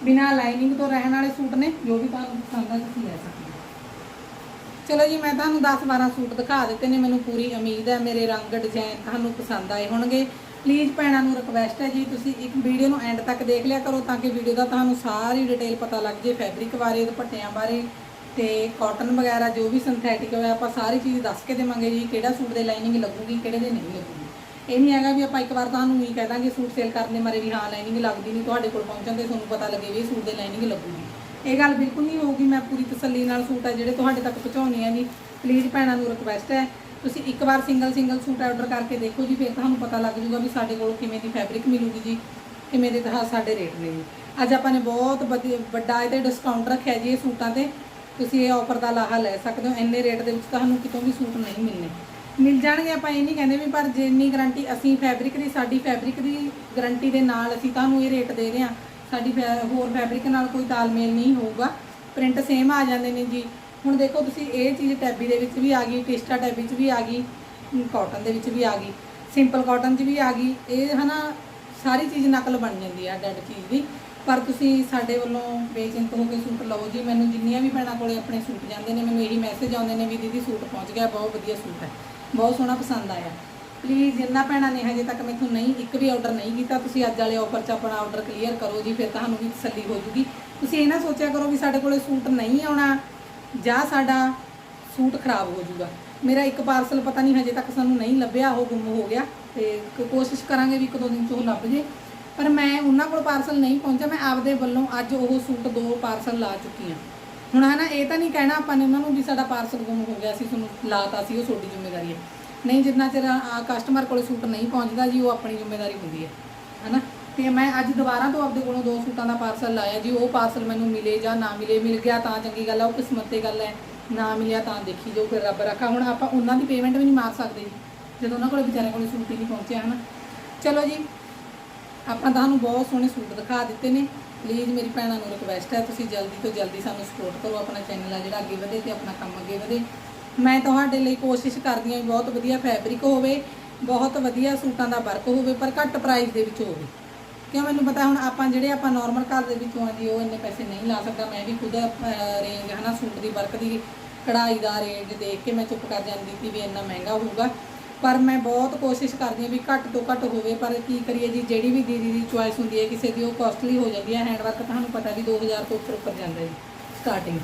ਬਿਨਾਂ ਲਾਈਨਿੰਗ ਤੋਂ ਰਹਿਣ ਵਾਲੇ ਸੂਟ ਨੇ, ਜੋ ਵੀ ਤੁਹਾਨੂੰ ਪਸੰਦ ਹੈ, ਤੁਸੀਂ ਲੈ ਸਕਦੇ ਹੋ। ਚਲੋ ਜੀ, ਮੈਂ ਤੁਹਾਨੂੰ 10 12 ਸੂਟ ਦਿਖਾ ਦਿੱਤੇ ਨੇ। ਮੈਨੂੰ ਪੂਰੀ ਉਮੀਦ ਹੈ, ਮੇਰੇ ਰੰਗ ਡਿਜ਼ਾਈਨ ਤੁਹਾਨੂੰ ਪਸੰਦ ਆਏ ਹੋਣਗੇ। ਪਲੀਜ਼ ਭੈਣਾਂ ਨੂੰ ਰਿਕਵੈਸਟ ਹੈ ਜੀ, ਤੁਸੀਂ ਇੱਕ ਵੀਡੀਓ ਨੂੰ ਐਂਡ ਤੱਕ ਦੇਖ ਲਿਆ ਕਰੋ, ਤਾਂ ਕਿ ਵੀਡੀਓ ਦਾ ਤੁਹਾਨੂੰ ਸਾਰੀ ਡਿਟੇਲ ਪਤਾ ਲੱਗ ਜੇ ਫੈਬਰਿਕ ਬਾਰੇ, ਦੁਪੱਟਿਆਂ ਬਾਰੇ। ਤੇ ਕਾਟਨ ਵਗੈਰਾ ਜੋ ਵੀ ਸਿੰਥੈਟਿਕ ਹੋਇਆ, ਆਪਾਂ ਸਾਰੀ ਚੀਜ਼ ਦੱਸ ਕੇ ਦੇਵਾਂਗੇ ਜੀ, ਕਿਹੜਾ ਸੂਟ ਦੇ ਲਾਈਨਿੰਗ ਲੱਗੂਗੀ, ਕਿਹੜੇ ਦੇ ਨਹੀਂ ਲੱਗੂਗੀ। ਇਹ ਨਹੀਂ ਹੈਗਾ ਵੀ ਆਪਾਂ ਇੱਕ ਵਾਰ ਤੁਹਾਨੂੰ ਹੀ ਕਹਿ ਦਾਂਗੇ ਸੂਟ ਸੇਲ ਕਰਨ ਦੇ ਮਾਰੇ ਵੀ ਹਾਂ ਲਾਈਨਿੰਗ ਲੱਗਦੀ ਨਹੀਂ, ਤੁਹਾਡੇ ਕੋਲ ਪਹੁੰਚਣ ਤੇ ਤੁਹਾਨੂੰ ਪਤਾ ਲੱਗੇ ਵੀ ਇਹ ਸੂਟ ਦੇ ਲਾਈਨਿੰਗ ਲੱਗੂਗੀ। ਇਹ ਗੱਲ ਬਿਲਕੁਲ ਨਹੀਂ ਹੋਊਗੀ, ਮੈਂ ਪੂਰੀ ਤਸੱਲੀ ਨਾਲ ਸੂਟ ਹੈ ਜਿਹੜੇ ਤੁਹਾਡੇ ਤੱਕ ਪਹੁੰਚਾਉਣੇ ਆ ਜੀ। ਪਲੀਜ਼ ਭੈਣਾਂ ਨੂੰ ਰਿਕਵੈਸਟ ਹੈ, ਤੁਸੀਂ ਇੱਕ ਵਾਰ ਸਿੰਗਲ ਸਿੰਗਲ ਸੂਟ ਆਰਡਰ ਕਰਕੇ ਦੇਖੋ ਜੀ, ਫਿਰ ਤੁਹਾਨੂੰ ਪਤਾ ਲੱਗ ਜੂਗਾ ਵੀ ਸਾਡੇ ਕੋਲ ਕਿਵੇਂ ਦੀ ਫੈਬਰਿਕ ਮਿਲੂਗੀ ਜੀ, ਕਿਵੇਂ ਦੇ ਤਾਂ ਸਾਡੇ ਰੇਟ ਨੇ ਜੀ। ਅੱਜ ਆਪਾਂ ਨੇ ਬਹੁਤ ਵਧੀਆ ਵੱਡਾ ਇਹਦੇ ਡਿਸਕਾਊਂਟ ਰੱਖਿਆ ਜੀ ਇਹ ਸੂਟਾਂ ਤੇ। ਤੁਸੀਂ ਇਹ ਆਫਰ ਦਾ ਲਾਹਾ ਲੈ ਸਕਦੇ ਹੋ, ਇੰਨੇ ਰੇਟ ਦੇ ਵਿੱਚ ਤੁਹਾਨੂੰ ਕਿਤੋਂ ਵੀ ਸੂਟ ਨਹੀਂ ਮਿਲਨੇ ਮਿਲ ਜਾਣਗੇ ਆਪਾਂ, ਇਹ ਨਹੀਂ ਕਹਿੰਦੇ ਵੀ ਪਰ ਜਿੰਨੀ ਗਾਰੰਟੀ ਅਸੀਂ ਫੈਬਰਿਕ ਦੀ, ਸਾਡੀ ਫੈਬਰਿਕ ਦੀ ਗਾਰੰਟੀ ਦੇ ਨਾਲ ਅਸੀਂ ਤੁਹਾਨੂੰ ਇਹ ਰੇਟ ਦੇ ਰਹੇ ਹਾਂ। ਸਾਡੀ ਫੈ- ਹੋਰ ਫੈਬਰਿਕ ਨਾਲ ਕੋਈ ਤਾਲਮੇਲ ਨਹੀਂ ਹੋਊਗਾ। ਪ੍ਰਿੰਟ ਸੇਮ ਆ ਜਾਂਦੇ ਨੇ ਜੀ। ਹੁਣ ਦੇਖੋ ਤੁਸੀਂ ਇਹ ਚੀਜ਼ ਟੈਬੀ ਦੇ ਵਿੱਚ ਵੀ ਆ ਗਈ, ਟਿਸਟਾ ਟੈਬੀ 'ਚ ਵੀ ਆ ਗਈ ਕਾਟਨ ਦੇ ਵਿੱਚ ਵੀ ਆ ਗਈ ਸਿੰਪਲ ਕਾਟਨ 'ਚ ਵੀ ਆ ਗਈ। ਇਹ ਹਨਾ, ਸਾਰੀ ਚੀਜ਼ ਨਕਲ ਬਣ ਜਾਂਦੀ ਆ ਡੈਡ ਚੀਜ਼ ਦੀ। ਪਰ ਤੁਸੀਂ ਸਾਡੇ ਵੱਲੋਂ ਬੇਚਿੰਤ ਹੋ ਕੇ ਸੂਟ ਲਓ ਜੀ। ਮੈਨੂੰ ਜਿੰਨੀਆਂ ਵੀ ਭੈਣਾਂ ਕੋਲੇ ਆਪਣੇ ਸੂਟ ਜਾਂਦੇ ਨੇ, ਮੈਨੂੰ ਇਹੀ ਮੈਸੇਜ ਆਉਂਦੇ ਨੇ ਵੀ ਦੀਦੀ ਸੂਟ ਪਹੁੰਚ ਗਿਆ, ਬਹੁਤ ਵਧੀਆ ਸੂਟ ਹੈ। ਬਹੁਤ ਸੋਹਣਾ ਪਸੰਦ ਆਇਆ। ਪਲੀਜ਼ ਜਿੰਨਾ ਭੈਣਾਂ ਨੇ ਹਜੇ ਤੱਕ ਮੈਥੋਂ ਨਹੀਂ, ਇੱਕ ਵੀ ਆਰਡਰ ਨਹੀਂ ਕੀਤਾ, ਤੁਸੀਂ ਅੱਜ ਵਾਲੇ ਆਫਰ 'ਚ ਆਪਣਾ ਆਰਡਰ ਕਲੀਅਰ ਕਰੋ ਜੀ, ਫਿਰ ਤੁਹਾਨੂੰ ਵੀ ਤਸੱਲੀ ਹੋ ਜੂਗੀ। ਤੁਸੀਂ ਇਹ ਨਾ ਸੋਚਿਆ ਕਰੋ ਵੀ ਸਾਡੇ ਕੋਲੇ ਸੂਟ ਨਹੀਂ ਆਉਣਾ, ਜਾਂ ਸਾਡਾ ਸੂਟ ਖਰਾਬ ਹੋ ਜੂਗਾ। ਮੇਰਾ ਇੱਕ ਪਾਰਸਲ ਪਤਾ ਨਹੀਂ ਹਜੇ ਤੱਕ ਸਾਨੂੰ ਨਹੀਂ ਲੱਭਿਆ, ਉਹ ਗੁੰਮ ਹੋ ਗਿਆ। ਤੇ ਕੋਸ਼ਿਸ਼ ਕਰਾਂਗੇ ਵੀ ਇੱਕ ਦੋ ਦਿਨ ਚ ਉਹ ਲੱਭ ਜੇ। ਪਰ ਮੈਂ ਉਹਨਾਂ ਕੋਲ ਪਾਰਸਲ ਨਹੀਂ ਪਹੁੰਚਿਆ, ਮੈਂ ਆਪਦੇ ਵੱਲੋਂ ਅੱਜ ਉਹ ਸੂਟ ਦੋ ਪਾਰਸਲ ਲਾ ਚੁੱਕੀ ਹਾਂ। ਹੁਣ ਹਨਾ, ਇਹ ਤਾਂ ਨਹੀਂ ਕਹਿਣਾ ਆਪਾਂ ਨੇ ਉਹਨਾਂ ਨੂੰ ਵੀ ਸਾਡਾ ਪਾਰਸਲ ਗੁੰਮ ਹੋ ਗਿਆ ਸੀ, ਤੁਹਾਨੂੰ ਲਾਤਾ ਸੀ, ਉਹ ਤੁਹਾਡੀ ਜ਼ਿੰਮੇਵਾਰੀ ਹੈ। ਨਹੀਂ, ਜਿੰਨਾ ਚਿਰ ਕਸਟਮਰ ਕੋਲ ਸੂਟ ਨਹੀਂ ਪਹੁੰਚਦਾ ਜੀ, ਉਹ ਆਪਣੀ ਜ਼ਿੰਮੇਵਾਰੀ ਹੁੰਦੀ ਹੈ। ਹਨਾ? ਤੇ ਮੈਂ ਅੱਜ ਦੁਬਾਰਾ ਤੋਂ ਆਪਦੇ ਕੋਲੋਂ ਦੋ ਸੂਟਾਂ ਦਾ ਪਾਰਸਲ ਲਾਇਆ ਜੀ, ਉਹ ਪਾਰਸਲ ਮੈਨੂੰ ਮਿਲੇ ਜਾਂ ਨਾ ਮਿਲੇ, ਮਿਲ ਗਿਆ ਤਾਂ ਚੰਗੀ ਗੱਲ ਹੈ, ਉਹ ਕਿਸਮਤ ਦੀ ਗੱਲ ਹੈ, ਨਾ ਮਿਲਿਆ ਤਾਂ ਦੇਖੀ ਜੋ ਫਿਰ ਰੱਬ ਰੱਖਾ। ਹੁਣ ਆਪਾਂ ਉਹਨਾਂ ਦੀ ਪੇਮੈਂਟ ਵੀ ਨਹੀਂ ਮਾਰ ਸਕਦੇ ਜੀ, ਜਦੋਂ ਉਹਨਾਂ ਕੋਲ ਵਿਚਾਰੇ ਕੋਲ ਸੂਟ ਹੀ ਨਹੀਂ ਪਹੁੰਚਿਆ, ਹਨਾ? ਚਲੋ ਜੀ ਆਪਾਂ ਤੁਹਾਨੂੰ ਬਹੁਤ ਸੋਹਣੇ ਸੂਟ ਦਿਖਾ ਦਿੱਤੇ ਨੇ। ਪਲੀਜ਼ ਮੇਰੀ ਭੈਣਾਂ ਨੂੰ ਰਿਕਵੈਸਟ ਹੈ, ਤੁਸੀਂ ਜਲਦੀ ਤੋਂ ਜਲਦੀ ਸਾਨੂੰ ਸਪੋਰਟ ਕਰੋ, ਆਪਣਾ ਚੈਨਲ ਆ ਜਿਹੜਾ ਅੱਗੇ ਵਧੇ ਤੇ ਆਪਣਾ ਕੰਮ ਅੱਗੇ ਵਧੇ। ਮੈਂ ਤੁਹਾਡੇ ਲਈ ਕੋਸ਼ਿਸ਼ ਕਰਦੀ ਹਾਂ ਵੀ ਬਹੁਤ ਵਧੀਆ ਫੈਬਰਿਕ ਹੋਵੇ, ਬਹੁਤ ਵਧੀਆ ਸੂਟਾਂ ਦਾ ਵਰਕ ਹੋਵੇ, ਪਰ ਘੱਟ ਪ੍ਰਾਈਸ ਦੇ ਵਿੱਚ ਹੋਵੇ। ਕਿਉਂ ਮੈਨੂੰ ਪਤਾ ਹੁਣ ਆਪਾਂ ਜਿਹੜੇ ਆਪਾਂ ਨਾਰਮਲ ਘਰ ਦੇ ਵਿੱਚੋਂ ਆ ਜੀ, ਉਹ ਇੰਨੇ ਪੈਸੇ ਨਹੀਂ ਲਾ ਸਕਦਾ। ਮੈਂ ਵੀ ਖੁਦ ਰੇਂਜ ਹਨਾ, ਸੂਟ ਦੀ ਵਰਕ ਦੀ, ਕਢਾਈ ਦਾ ਰੇਂਜ ਦੇਖ ਕੇ ਮੈਂ ਚੁੱਪ ਕਰ ਜਾਂਦੀ ਸੀ ਵੀ ਇੰਨਾ ਮਹਿੰਗਾ ਹੋਊਗਾ। ਪਰ ਮੈਂ ਬਹੁਤ ਕੋਸ਼ਿਸ਼ ਕਰਦੀ ਹਾਂ ਵੀ ਘੱਟ ਤੋਂ ਘੱਟ ਹੋਵੇ, ਪਰ ਕੀ ਕਰੀਏ ਜੀ, ਜਿਹੜੀ ਵੀ ਦੀਦੀ ਦੀ ਚੁਆਇਸ ਹੁੰਦੀ ਹੈ, ਕਿਸੇ ਦੀ ਉਹ ਕਾਸਟਲੀ ਹੋ ਜਾਂਦੀ ਹੈ ਹੈਂਡਵਰਕ ਤੁਹਾਨੂੰ ਪਤਾ ਵੀ 2000 ਤੋਂ ਉੱਪਰ ਉੱਪਰ ਜਾਂਦਾ ਜੀ ਸਟਾਰਟਿੰਗ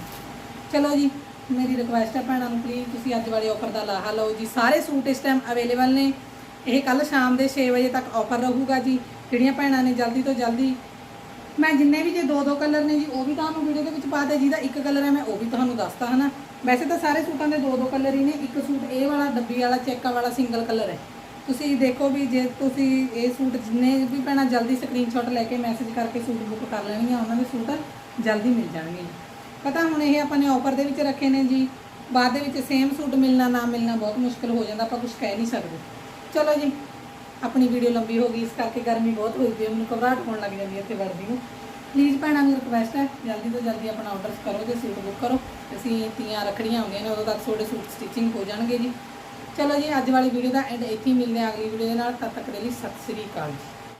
ਚਲੋ ਜੀ, ਮੇਰੀ ਰਿਕੁਐਸਟ ਹੈ ਭੈਣਾਂ ਨੂੰ ਪਲੀਜ਼ ਤੁਸੀਂ ਅੱਜ ਵਾਲੇ ਆਫਰ ਦਾ ਲਾਹਾ ਲਓ ਜੀ। ਸਾਰੇ ਸੂਟ ਇਸ ਟਾਈਮ ਅਵੇਲੇਬਲ ਨੇ। ਇਹ ਕੱਲ ਸ਼ਾਮ ਦੇ 6 ਵਜੇ ਤੱਕ ਆਫਰ ਰਹੂਗਾ ਜੀ। ਜਿਹੜੀਆਂ ਭੈਣਾਂ ਨੇ ਜਲਦੀ ਤੋਂ ਜਲਦੀ, ਮੈਂ ਜਿੰਨੇ ਵੀ ਜੇ ਦੋ ਦੋ ਕਲਰ ਨੇ ਜੀ, ਉਹ ਵੀ ਤੁਹਾਨੂੰ ਵੀਡੀਓ ਦੇ ਵਿੱਚ ਪਾ ਦੇ ਜਿਹਦਾ ਇੱਕ ਕਲਰ ਹੈ, ਮੈਂ ਉਹ ਵੀ ਤੁਹਾਨੂੰ ਦੱਸਤਾ, ਹਨਾ? ਵੈਸੇ ਤਾਂ ਸਾਰੇ ਸੂਟਾਂ ਦੇ ਦੋ ਦੋ ਕਲਰ ਹੀ ਨੇ। ਇੱਕ ਸੂਟ ਇਹ ਵਾਲਾ, ਡੱਬੀ ਵਾਲਾ, ਚੈੱਕਾ ਵਾਲਾ ਸਿੰਗਲ ਕਲਰ ਹੈ। ਤੁਸੀਂ ਦੇਖੋ ਵੀ ਜੇ ਤੁਸੀਂ ਇਹ ਸੂਟ ਜਿੰਨੇ ਵੀ ਭੈਣਾਂ ਜਲਦੀ ਸਕਰੀਨਸ਼ਾਟ ਲੈ ਕੇ ਮੈਸੇਜ ਕਰਕੇ ਸੂਟ ਬੁੱਕ ਕਰ ਲੈਣਗੀਆਂ, ਉਹਨਾਂ ਦੇ ਸੂਟ ਜਲਦੀ ਮਿਲ ਜਾਣਗੇ। ਪਤਾ ਹੁਣ ਇਹ ਆਪਾਂ ਨੇ ਆਫਰ ਦੇ ਵਿੱਚ ਰੱਖੇ ਨੇ ਜੀ। ਬਾਅਦ ਦੇ ਵਿੱਚ ਸੇਮ ਸੂਟ ਮਿਲਣਾ, ਨਾ ਮਿਲਣਾ ਬਹੁਤ ਮੁਸ਼ਕਲ ਹੋ ਜਾਂਦਾ, ਆਪਾਂ ਕੁਝ ਕਹਿ ਨਹੀਂ ਸਕਦੇ। ਚਲੋ ਜੀ, ਆਪਣੀ ਵੀਡੀਓ ਲੰਬੀ ਹੋ ਗਈ, ਇਸ ਕਰਕੇ ਗਰਮੀ ਬਹੁਤ ਹੋਈ ਪਈ ਹੈ, ਮੈਨੂੰ ਘਬਰਾਹਟ ਹੋਣ ਲੱਗ ਜਾਂਦੀ ਹੈ ਇੱਥੇ ਵਰਦੀ ਨੂੰ। ਪਲੀਜ਼ ਭੈਣਾਂ ਨੂੰ ਰਿਕਵੈਸਟ ਹੈ, ਜਲਦੀ ਤੋਂ ਜਲਦੀ ਆਪਣਾ ਆਰਡਰ ਕਰੋ ਤੇ ਸੂਟ ਬੁੱਕ ਕਰੋ। ਅਸੀਂ ਤੀਆਂ ਰੱਖੜੀਆਂ ਹੁੰਦੀਆਂ ਨੇ, ਉਦੋਂ ਤੱਕ ਤੁਹਾਡੇ ਸੂਟ ਸਟਿਚਿੰਗ ਹੋ ਜਾਣਗੇ ਜੀ। ਚਲੋ ਜੀ, ਅੱਜ ਵਾਲੀ ਵੀਡੀਓ ਦਾ ਐਂਡ ਇੱਥੇ ਹੀ ਮਿਲਦੇ ਹਾਂ ਅਗਲੀ ਵੀਡੀਓ ਦੇ ਨਾਲ, ਤਦ ਤੱਕ ਦੇ ਲਈ ਸਤਿ ਸ੍ਰੀ ਅਕਾਲ ਜੀ।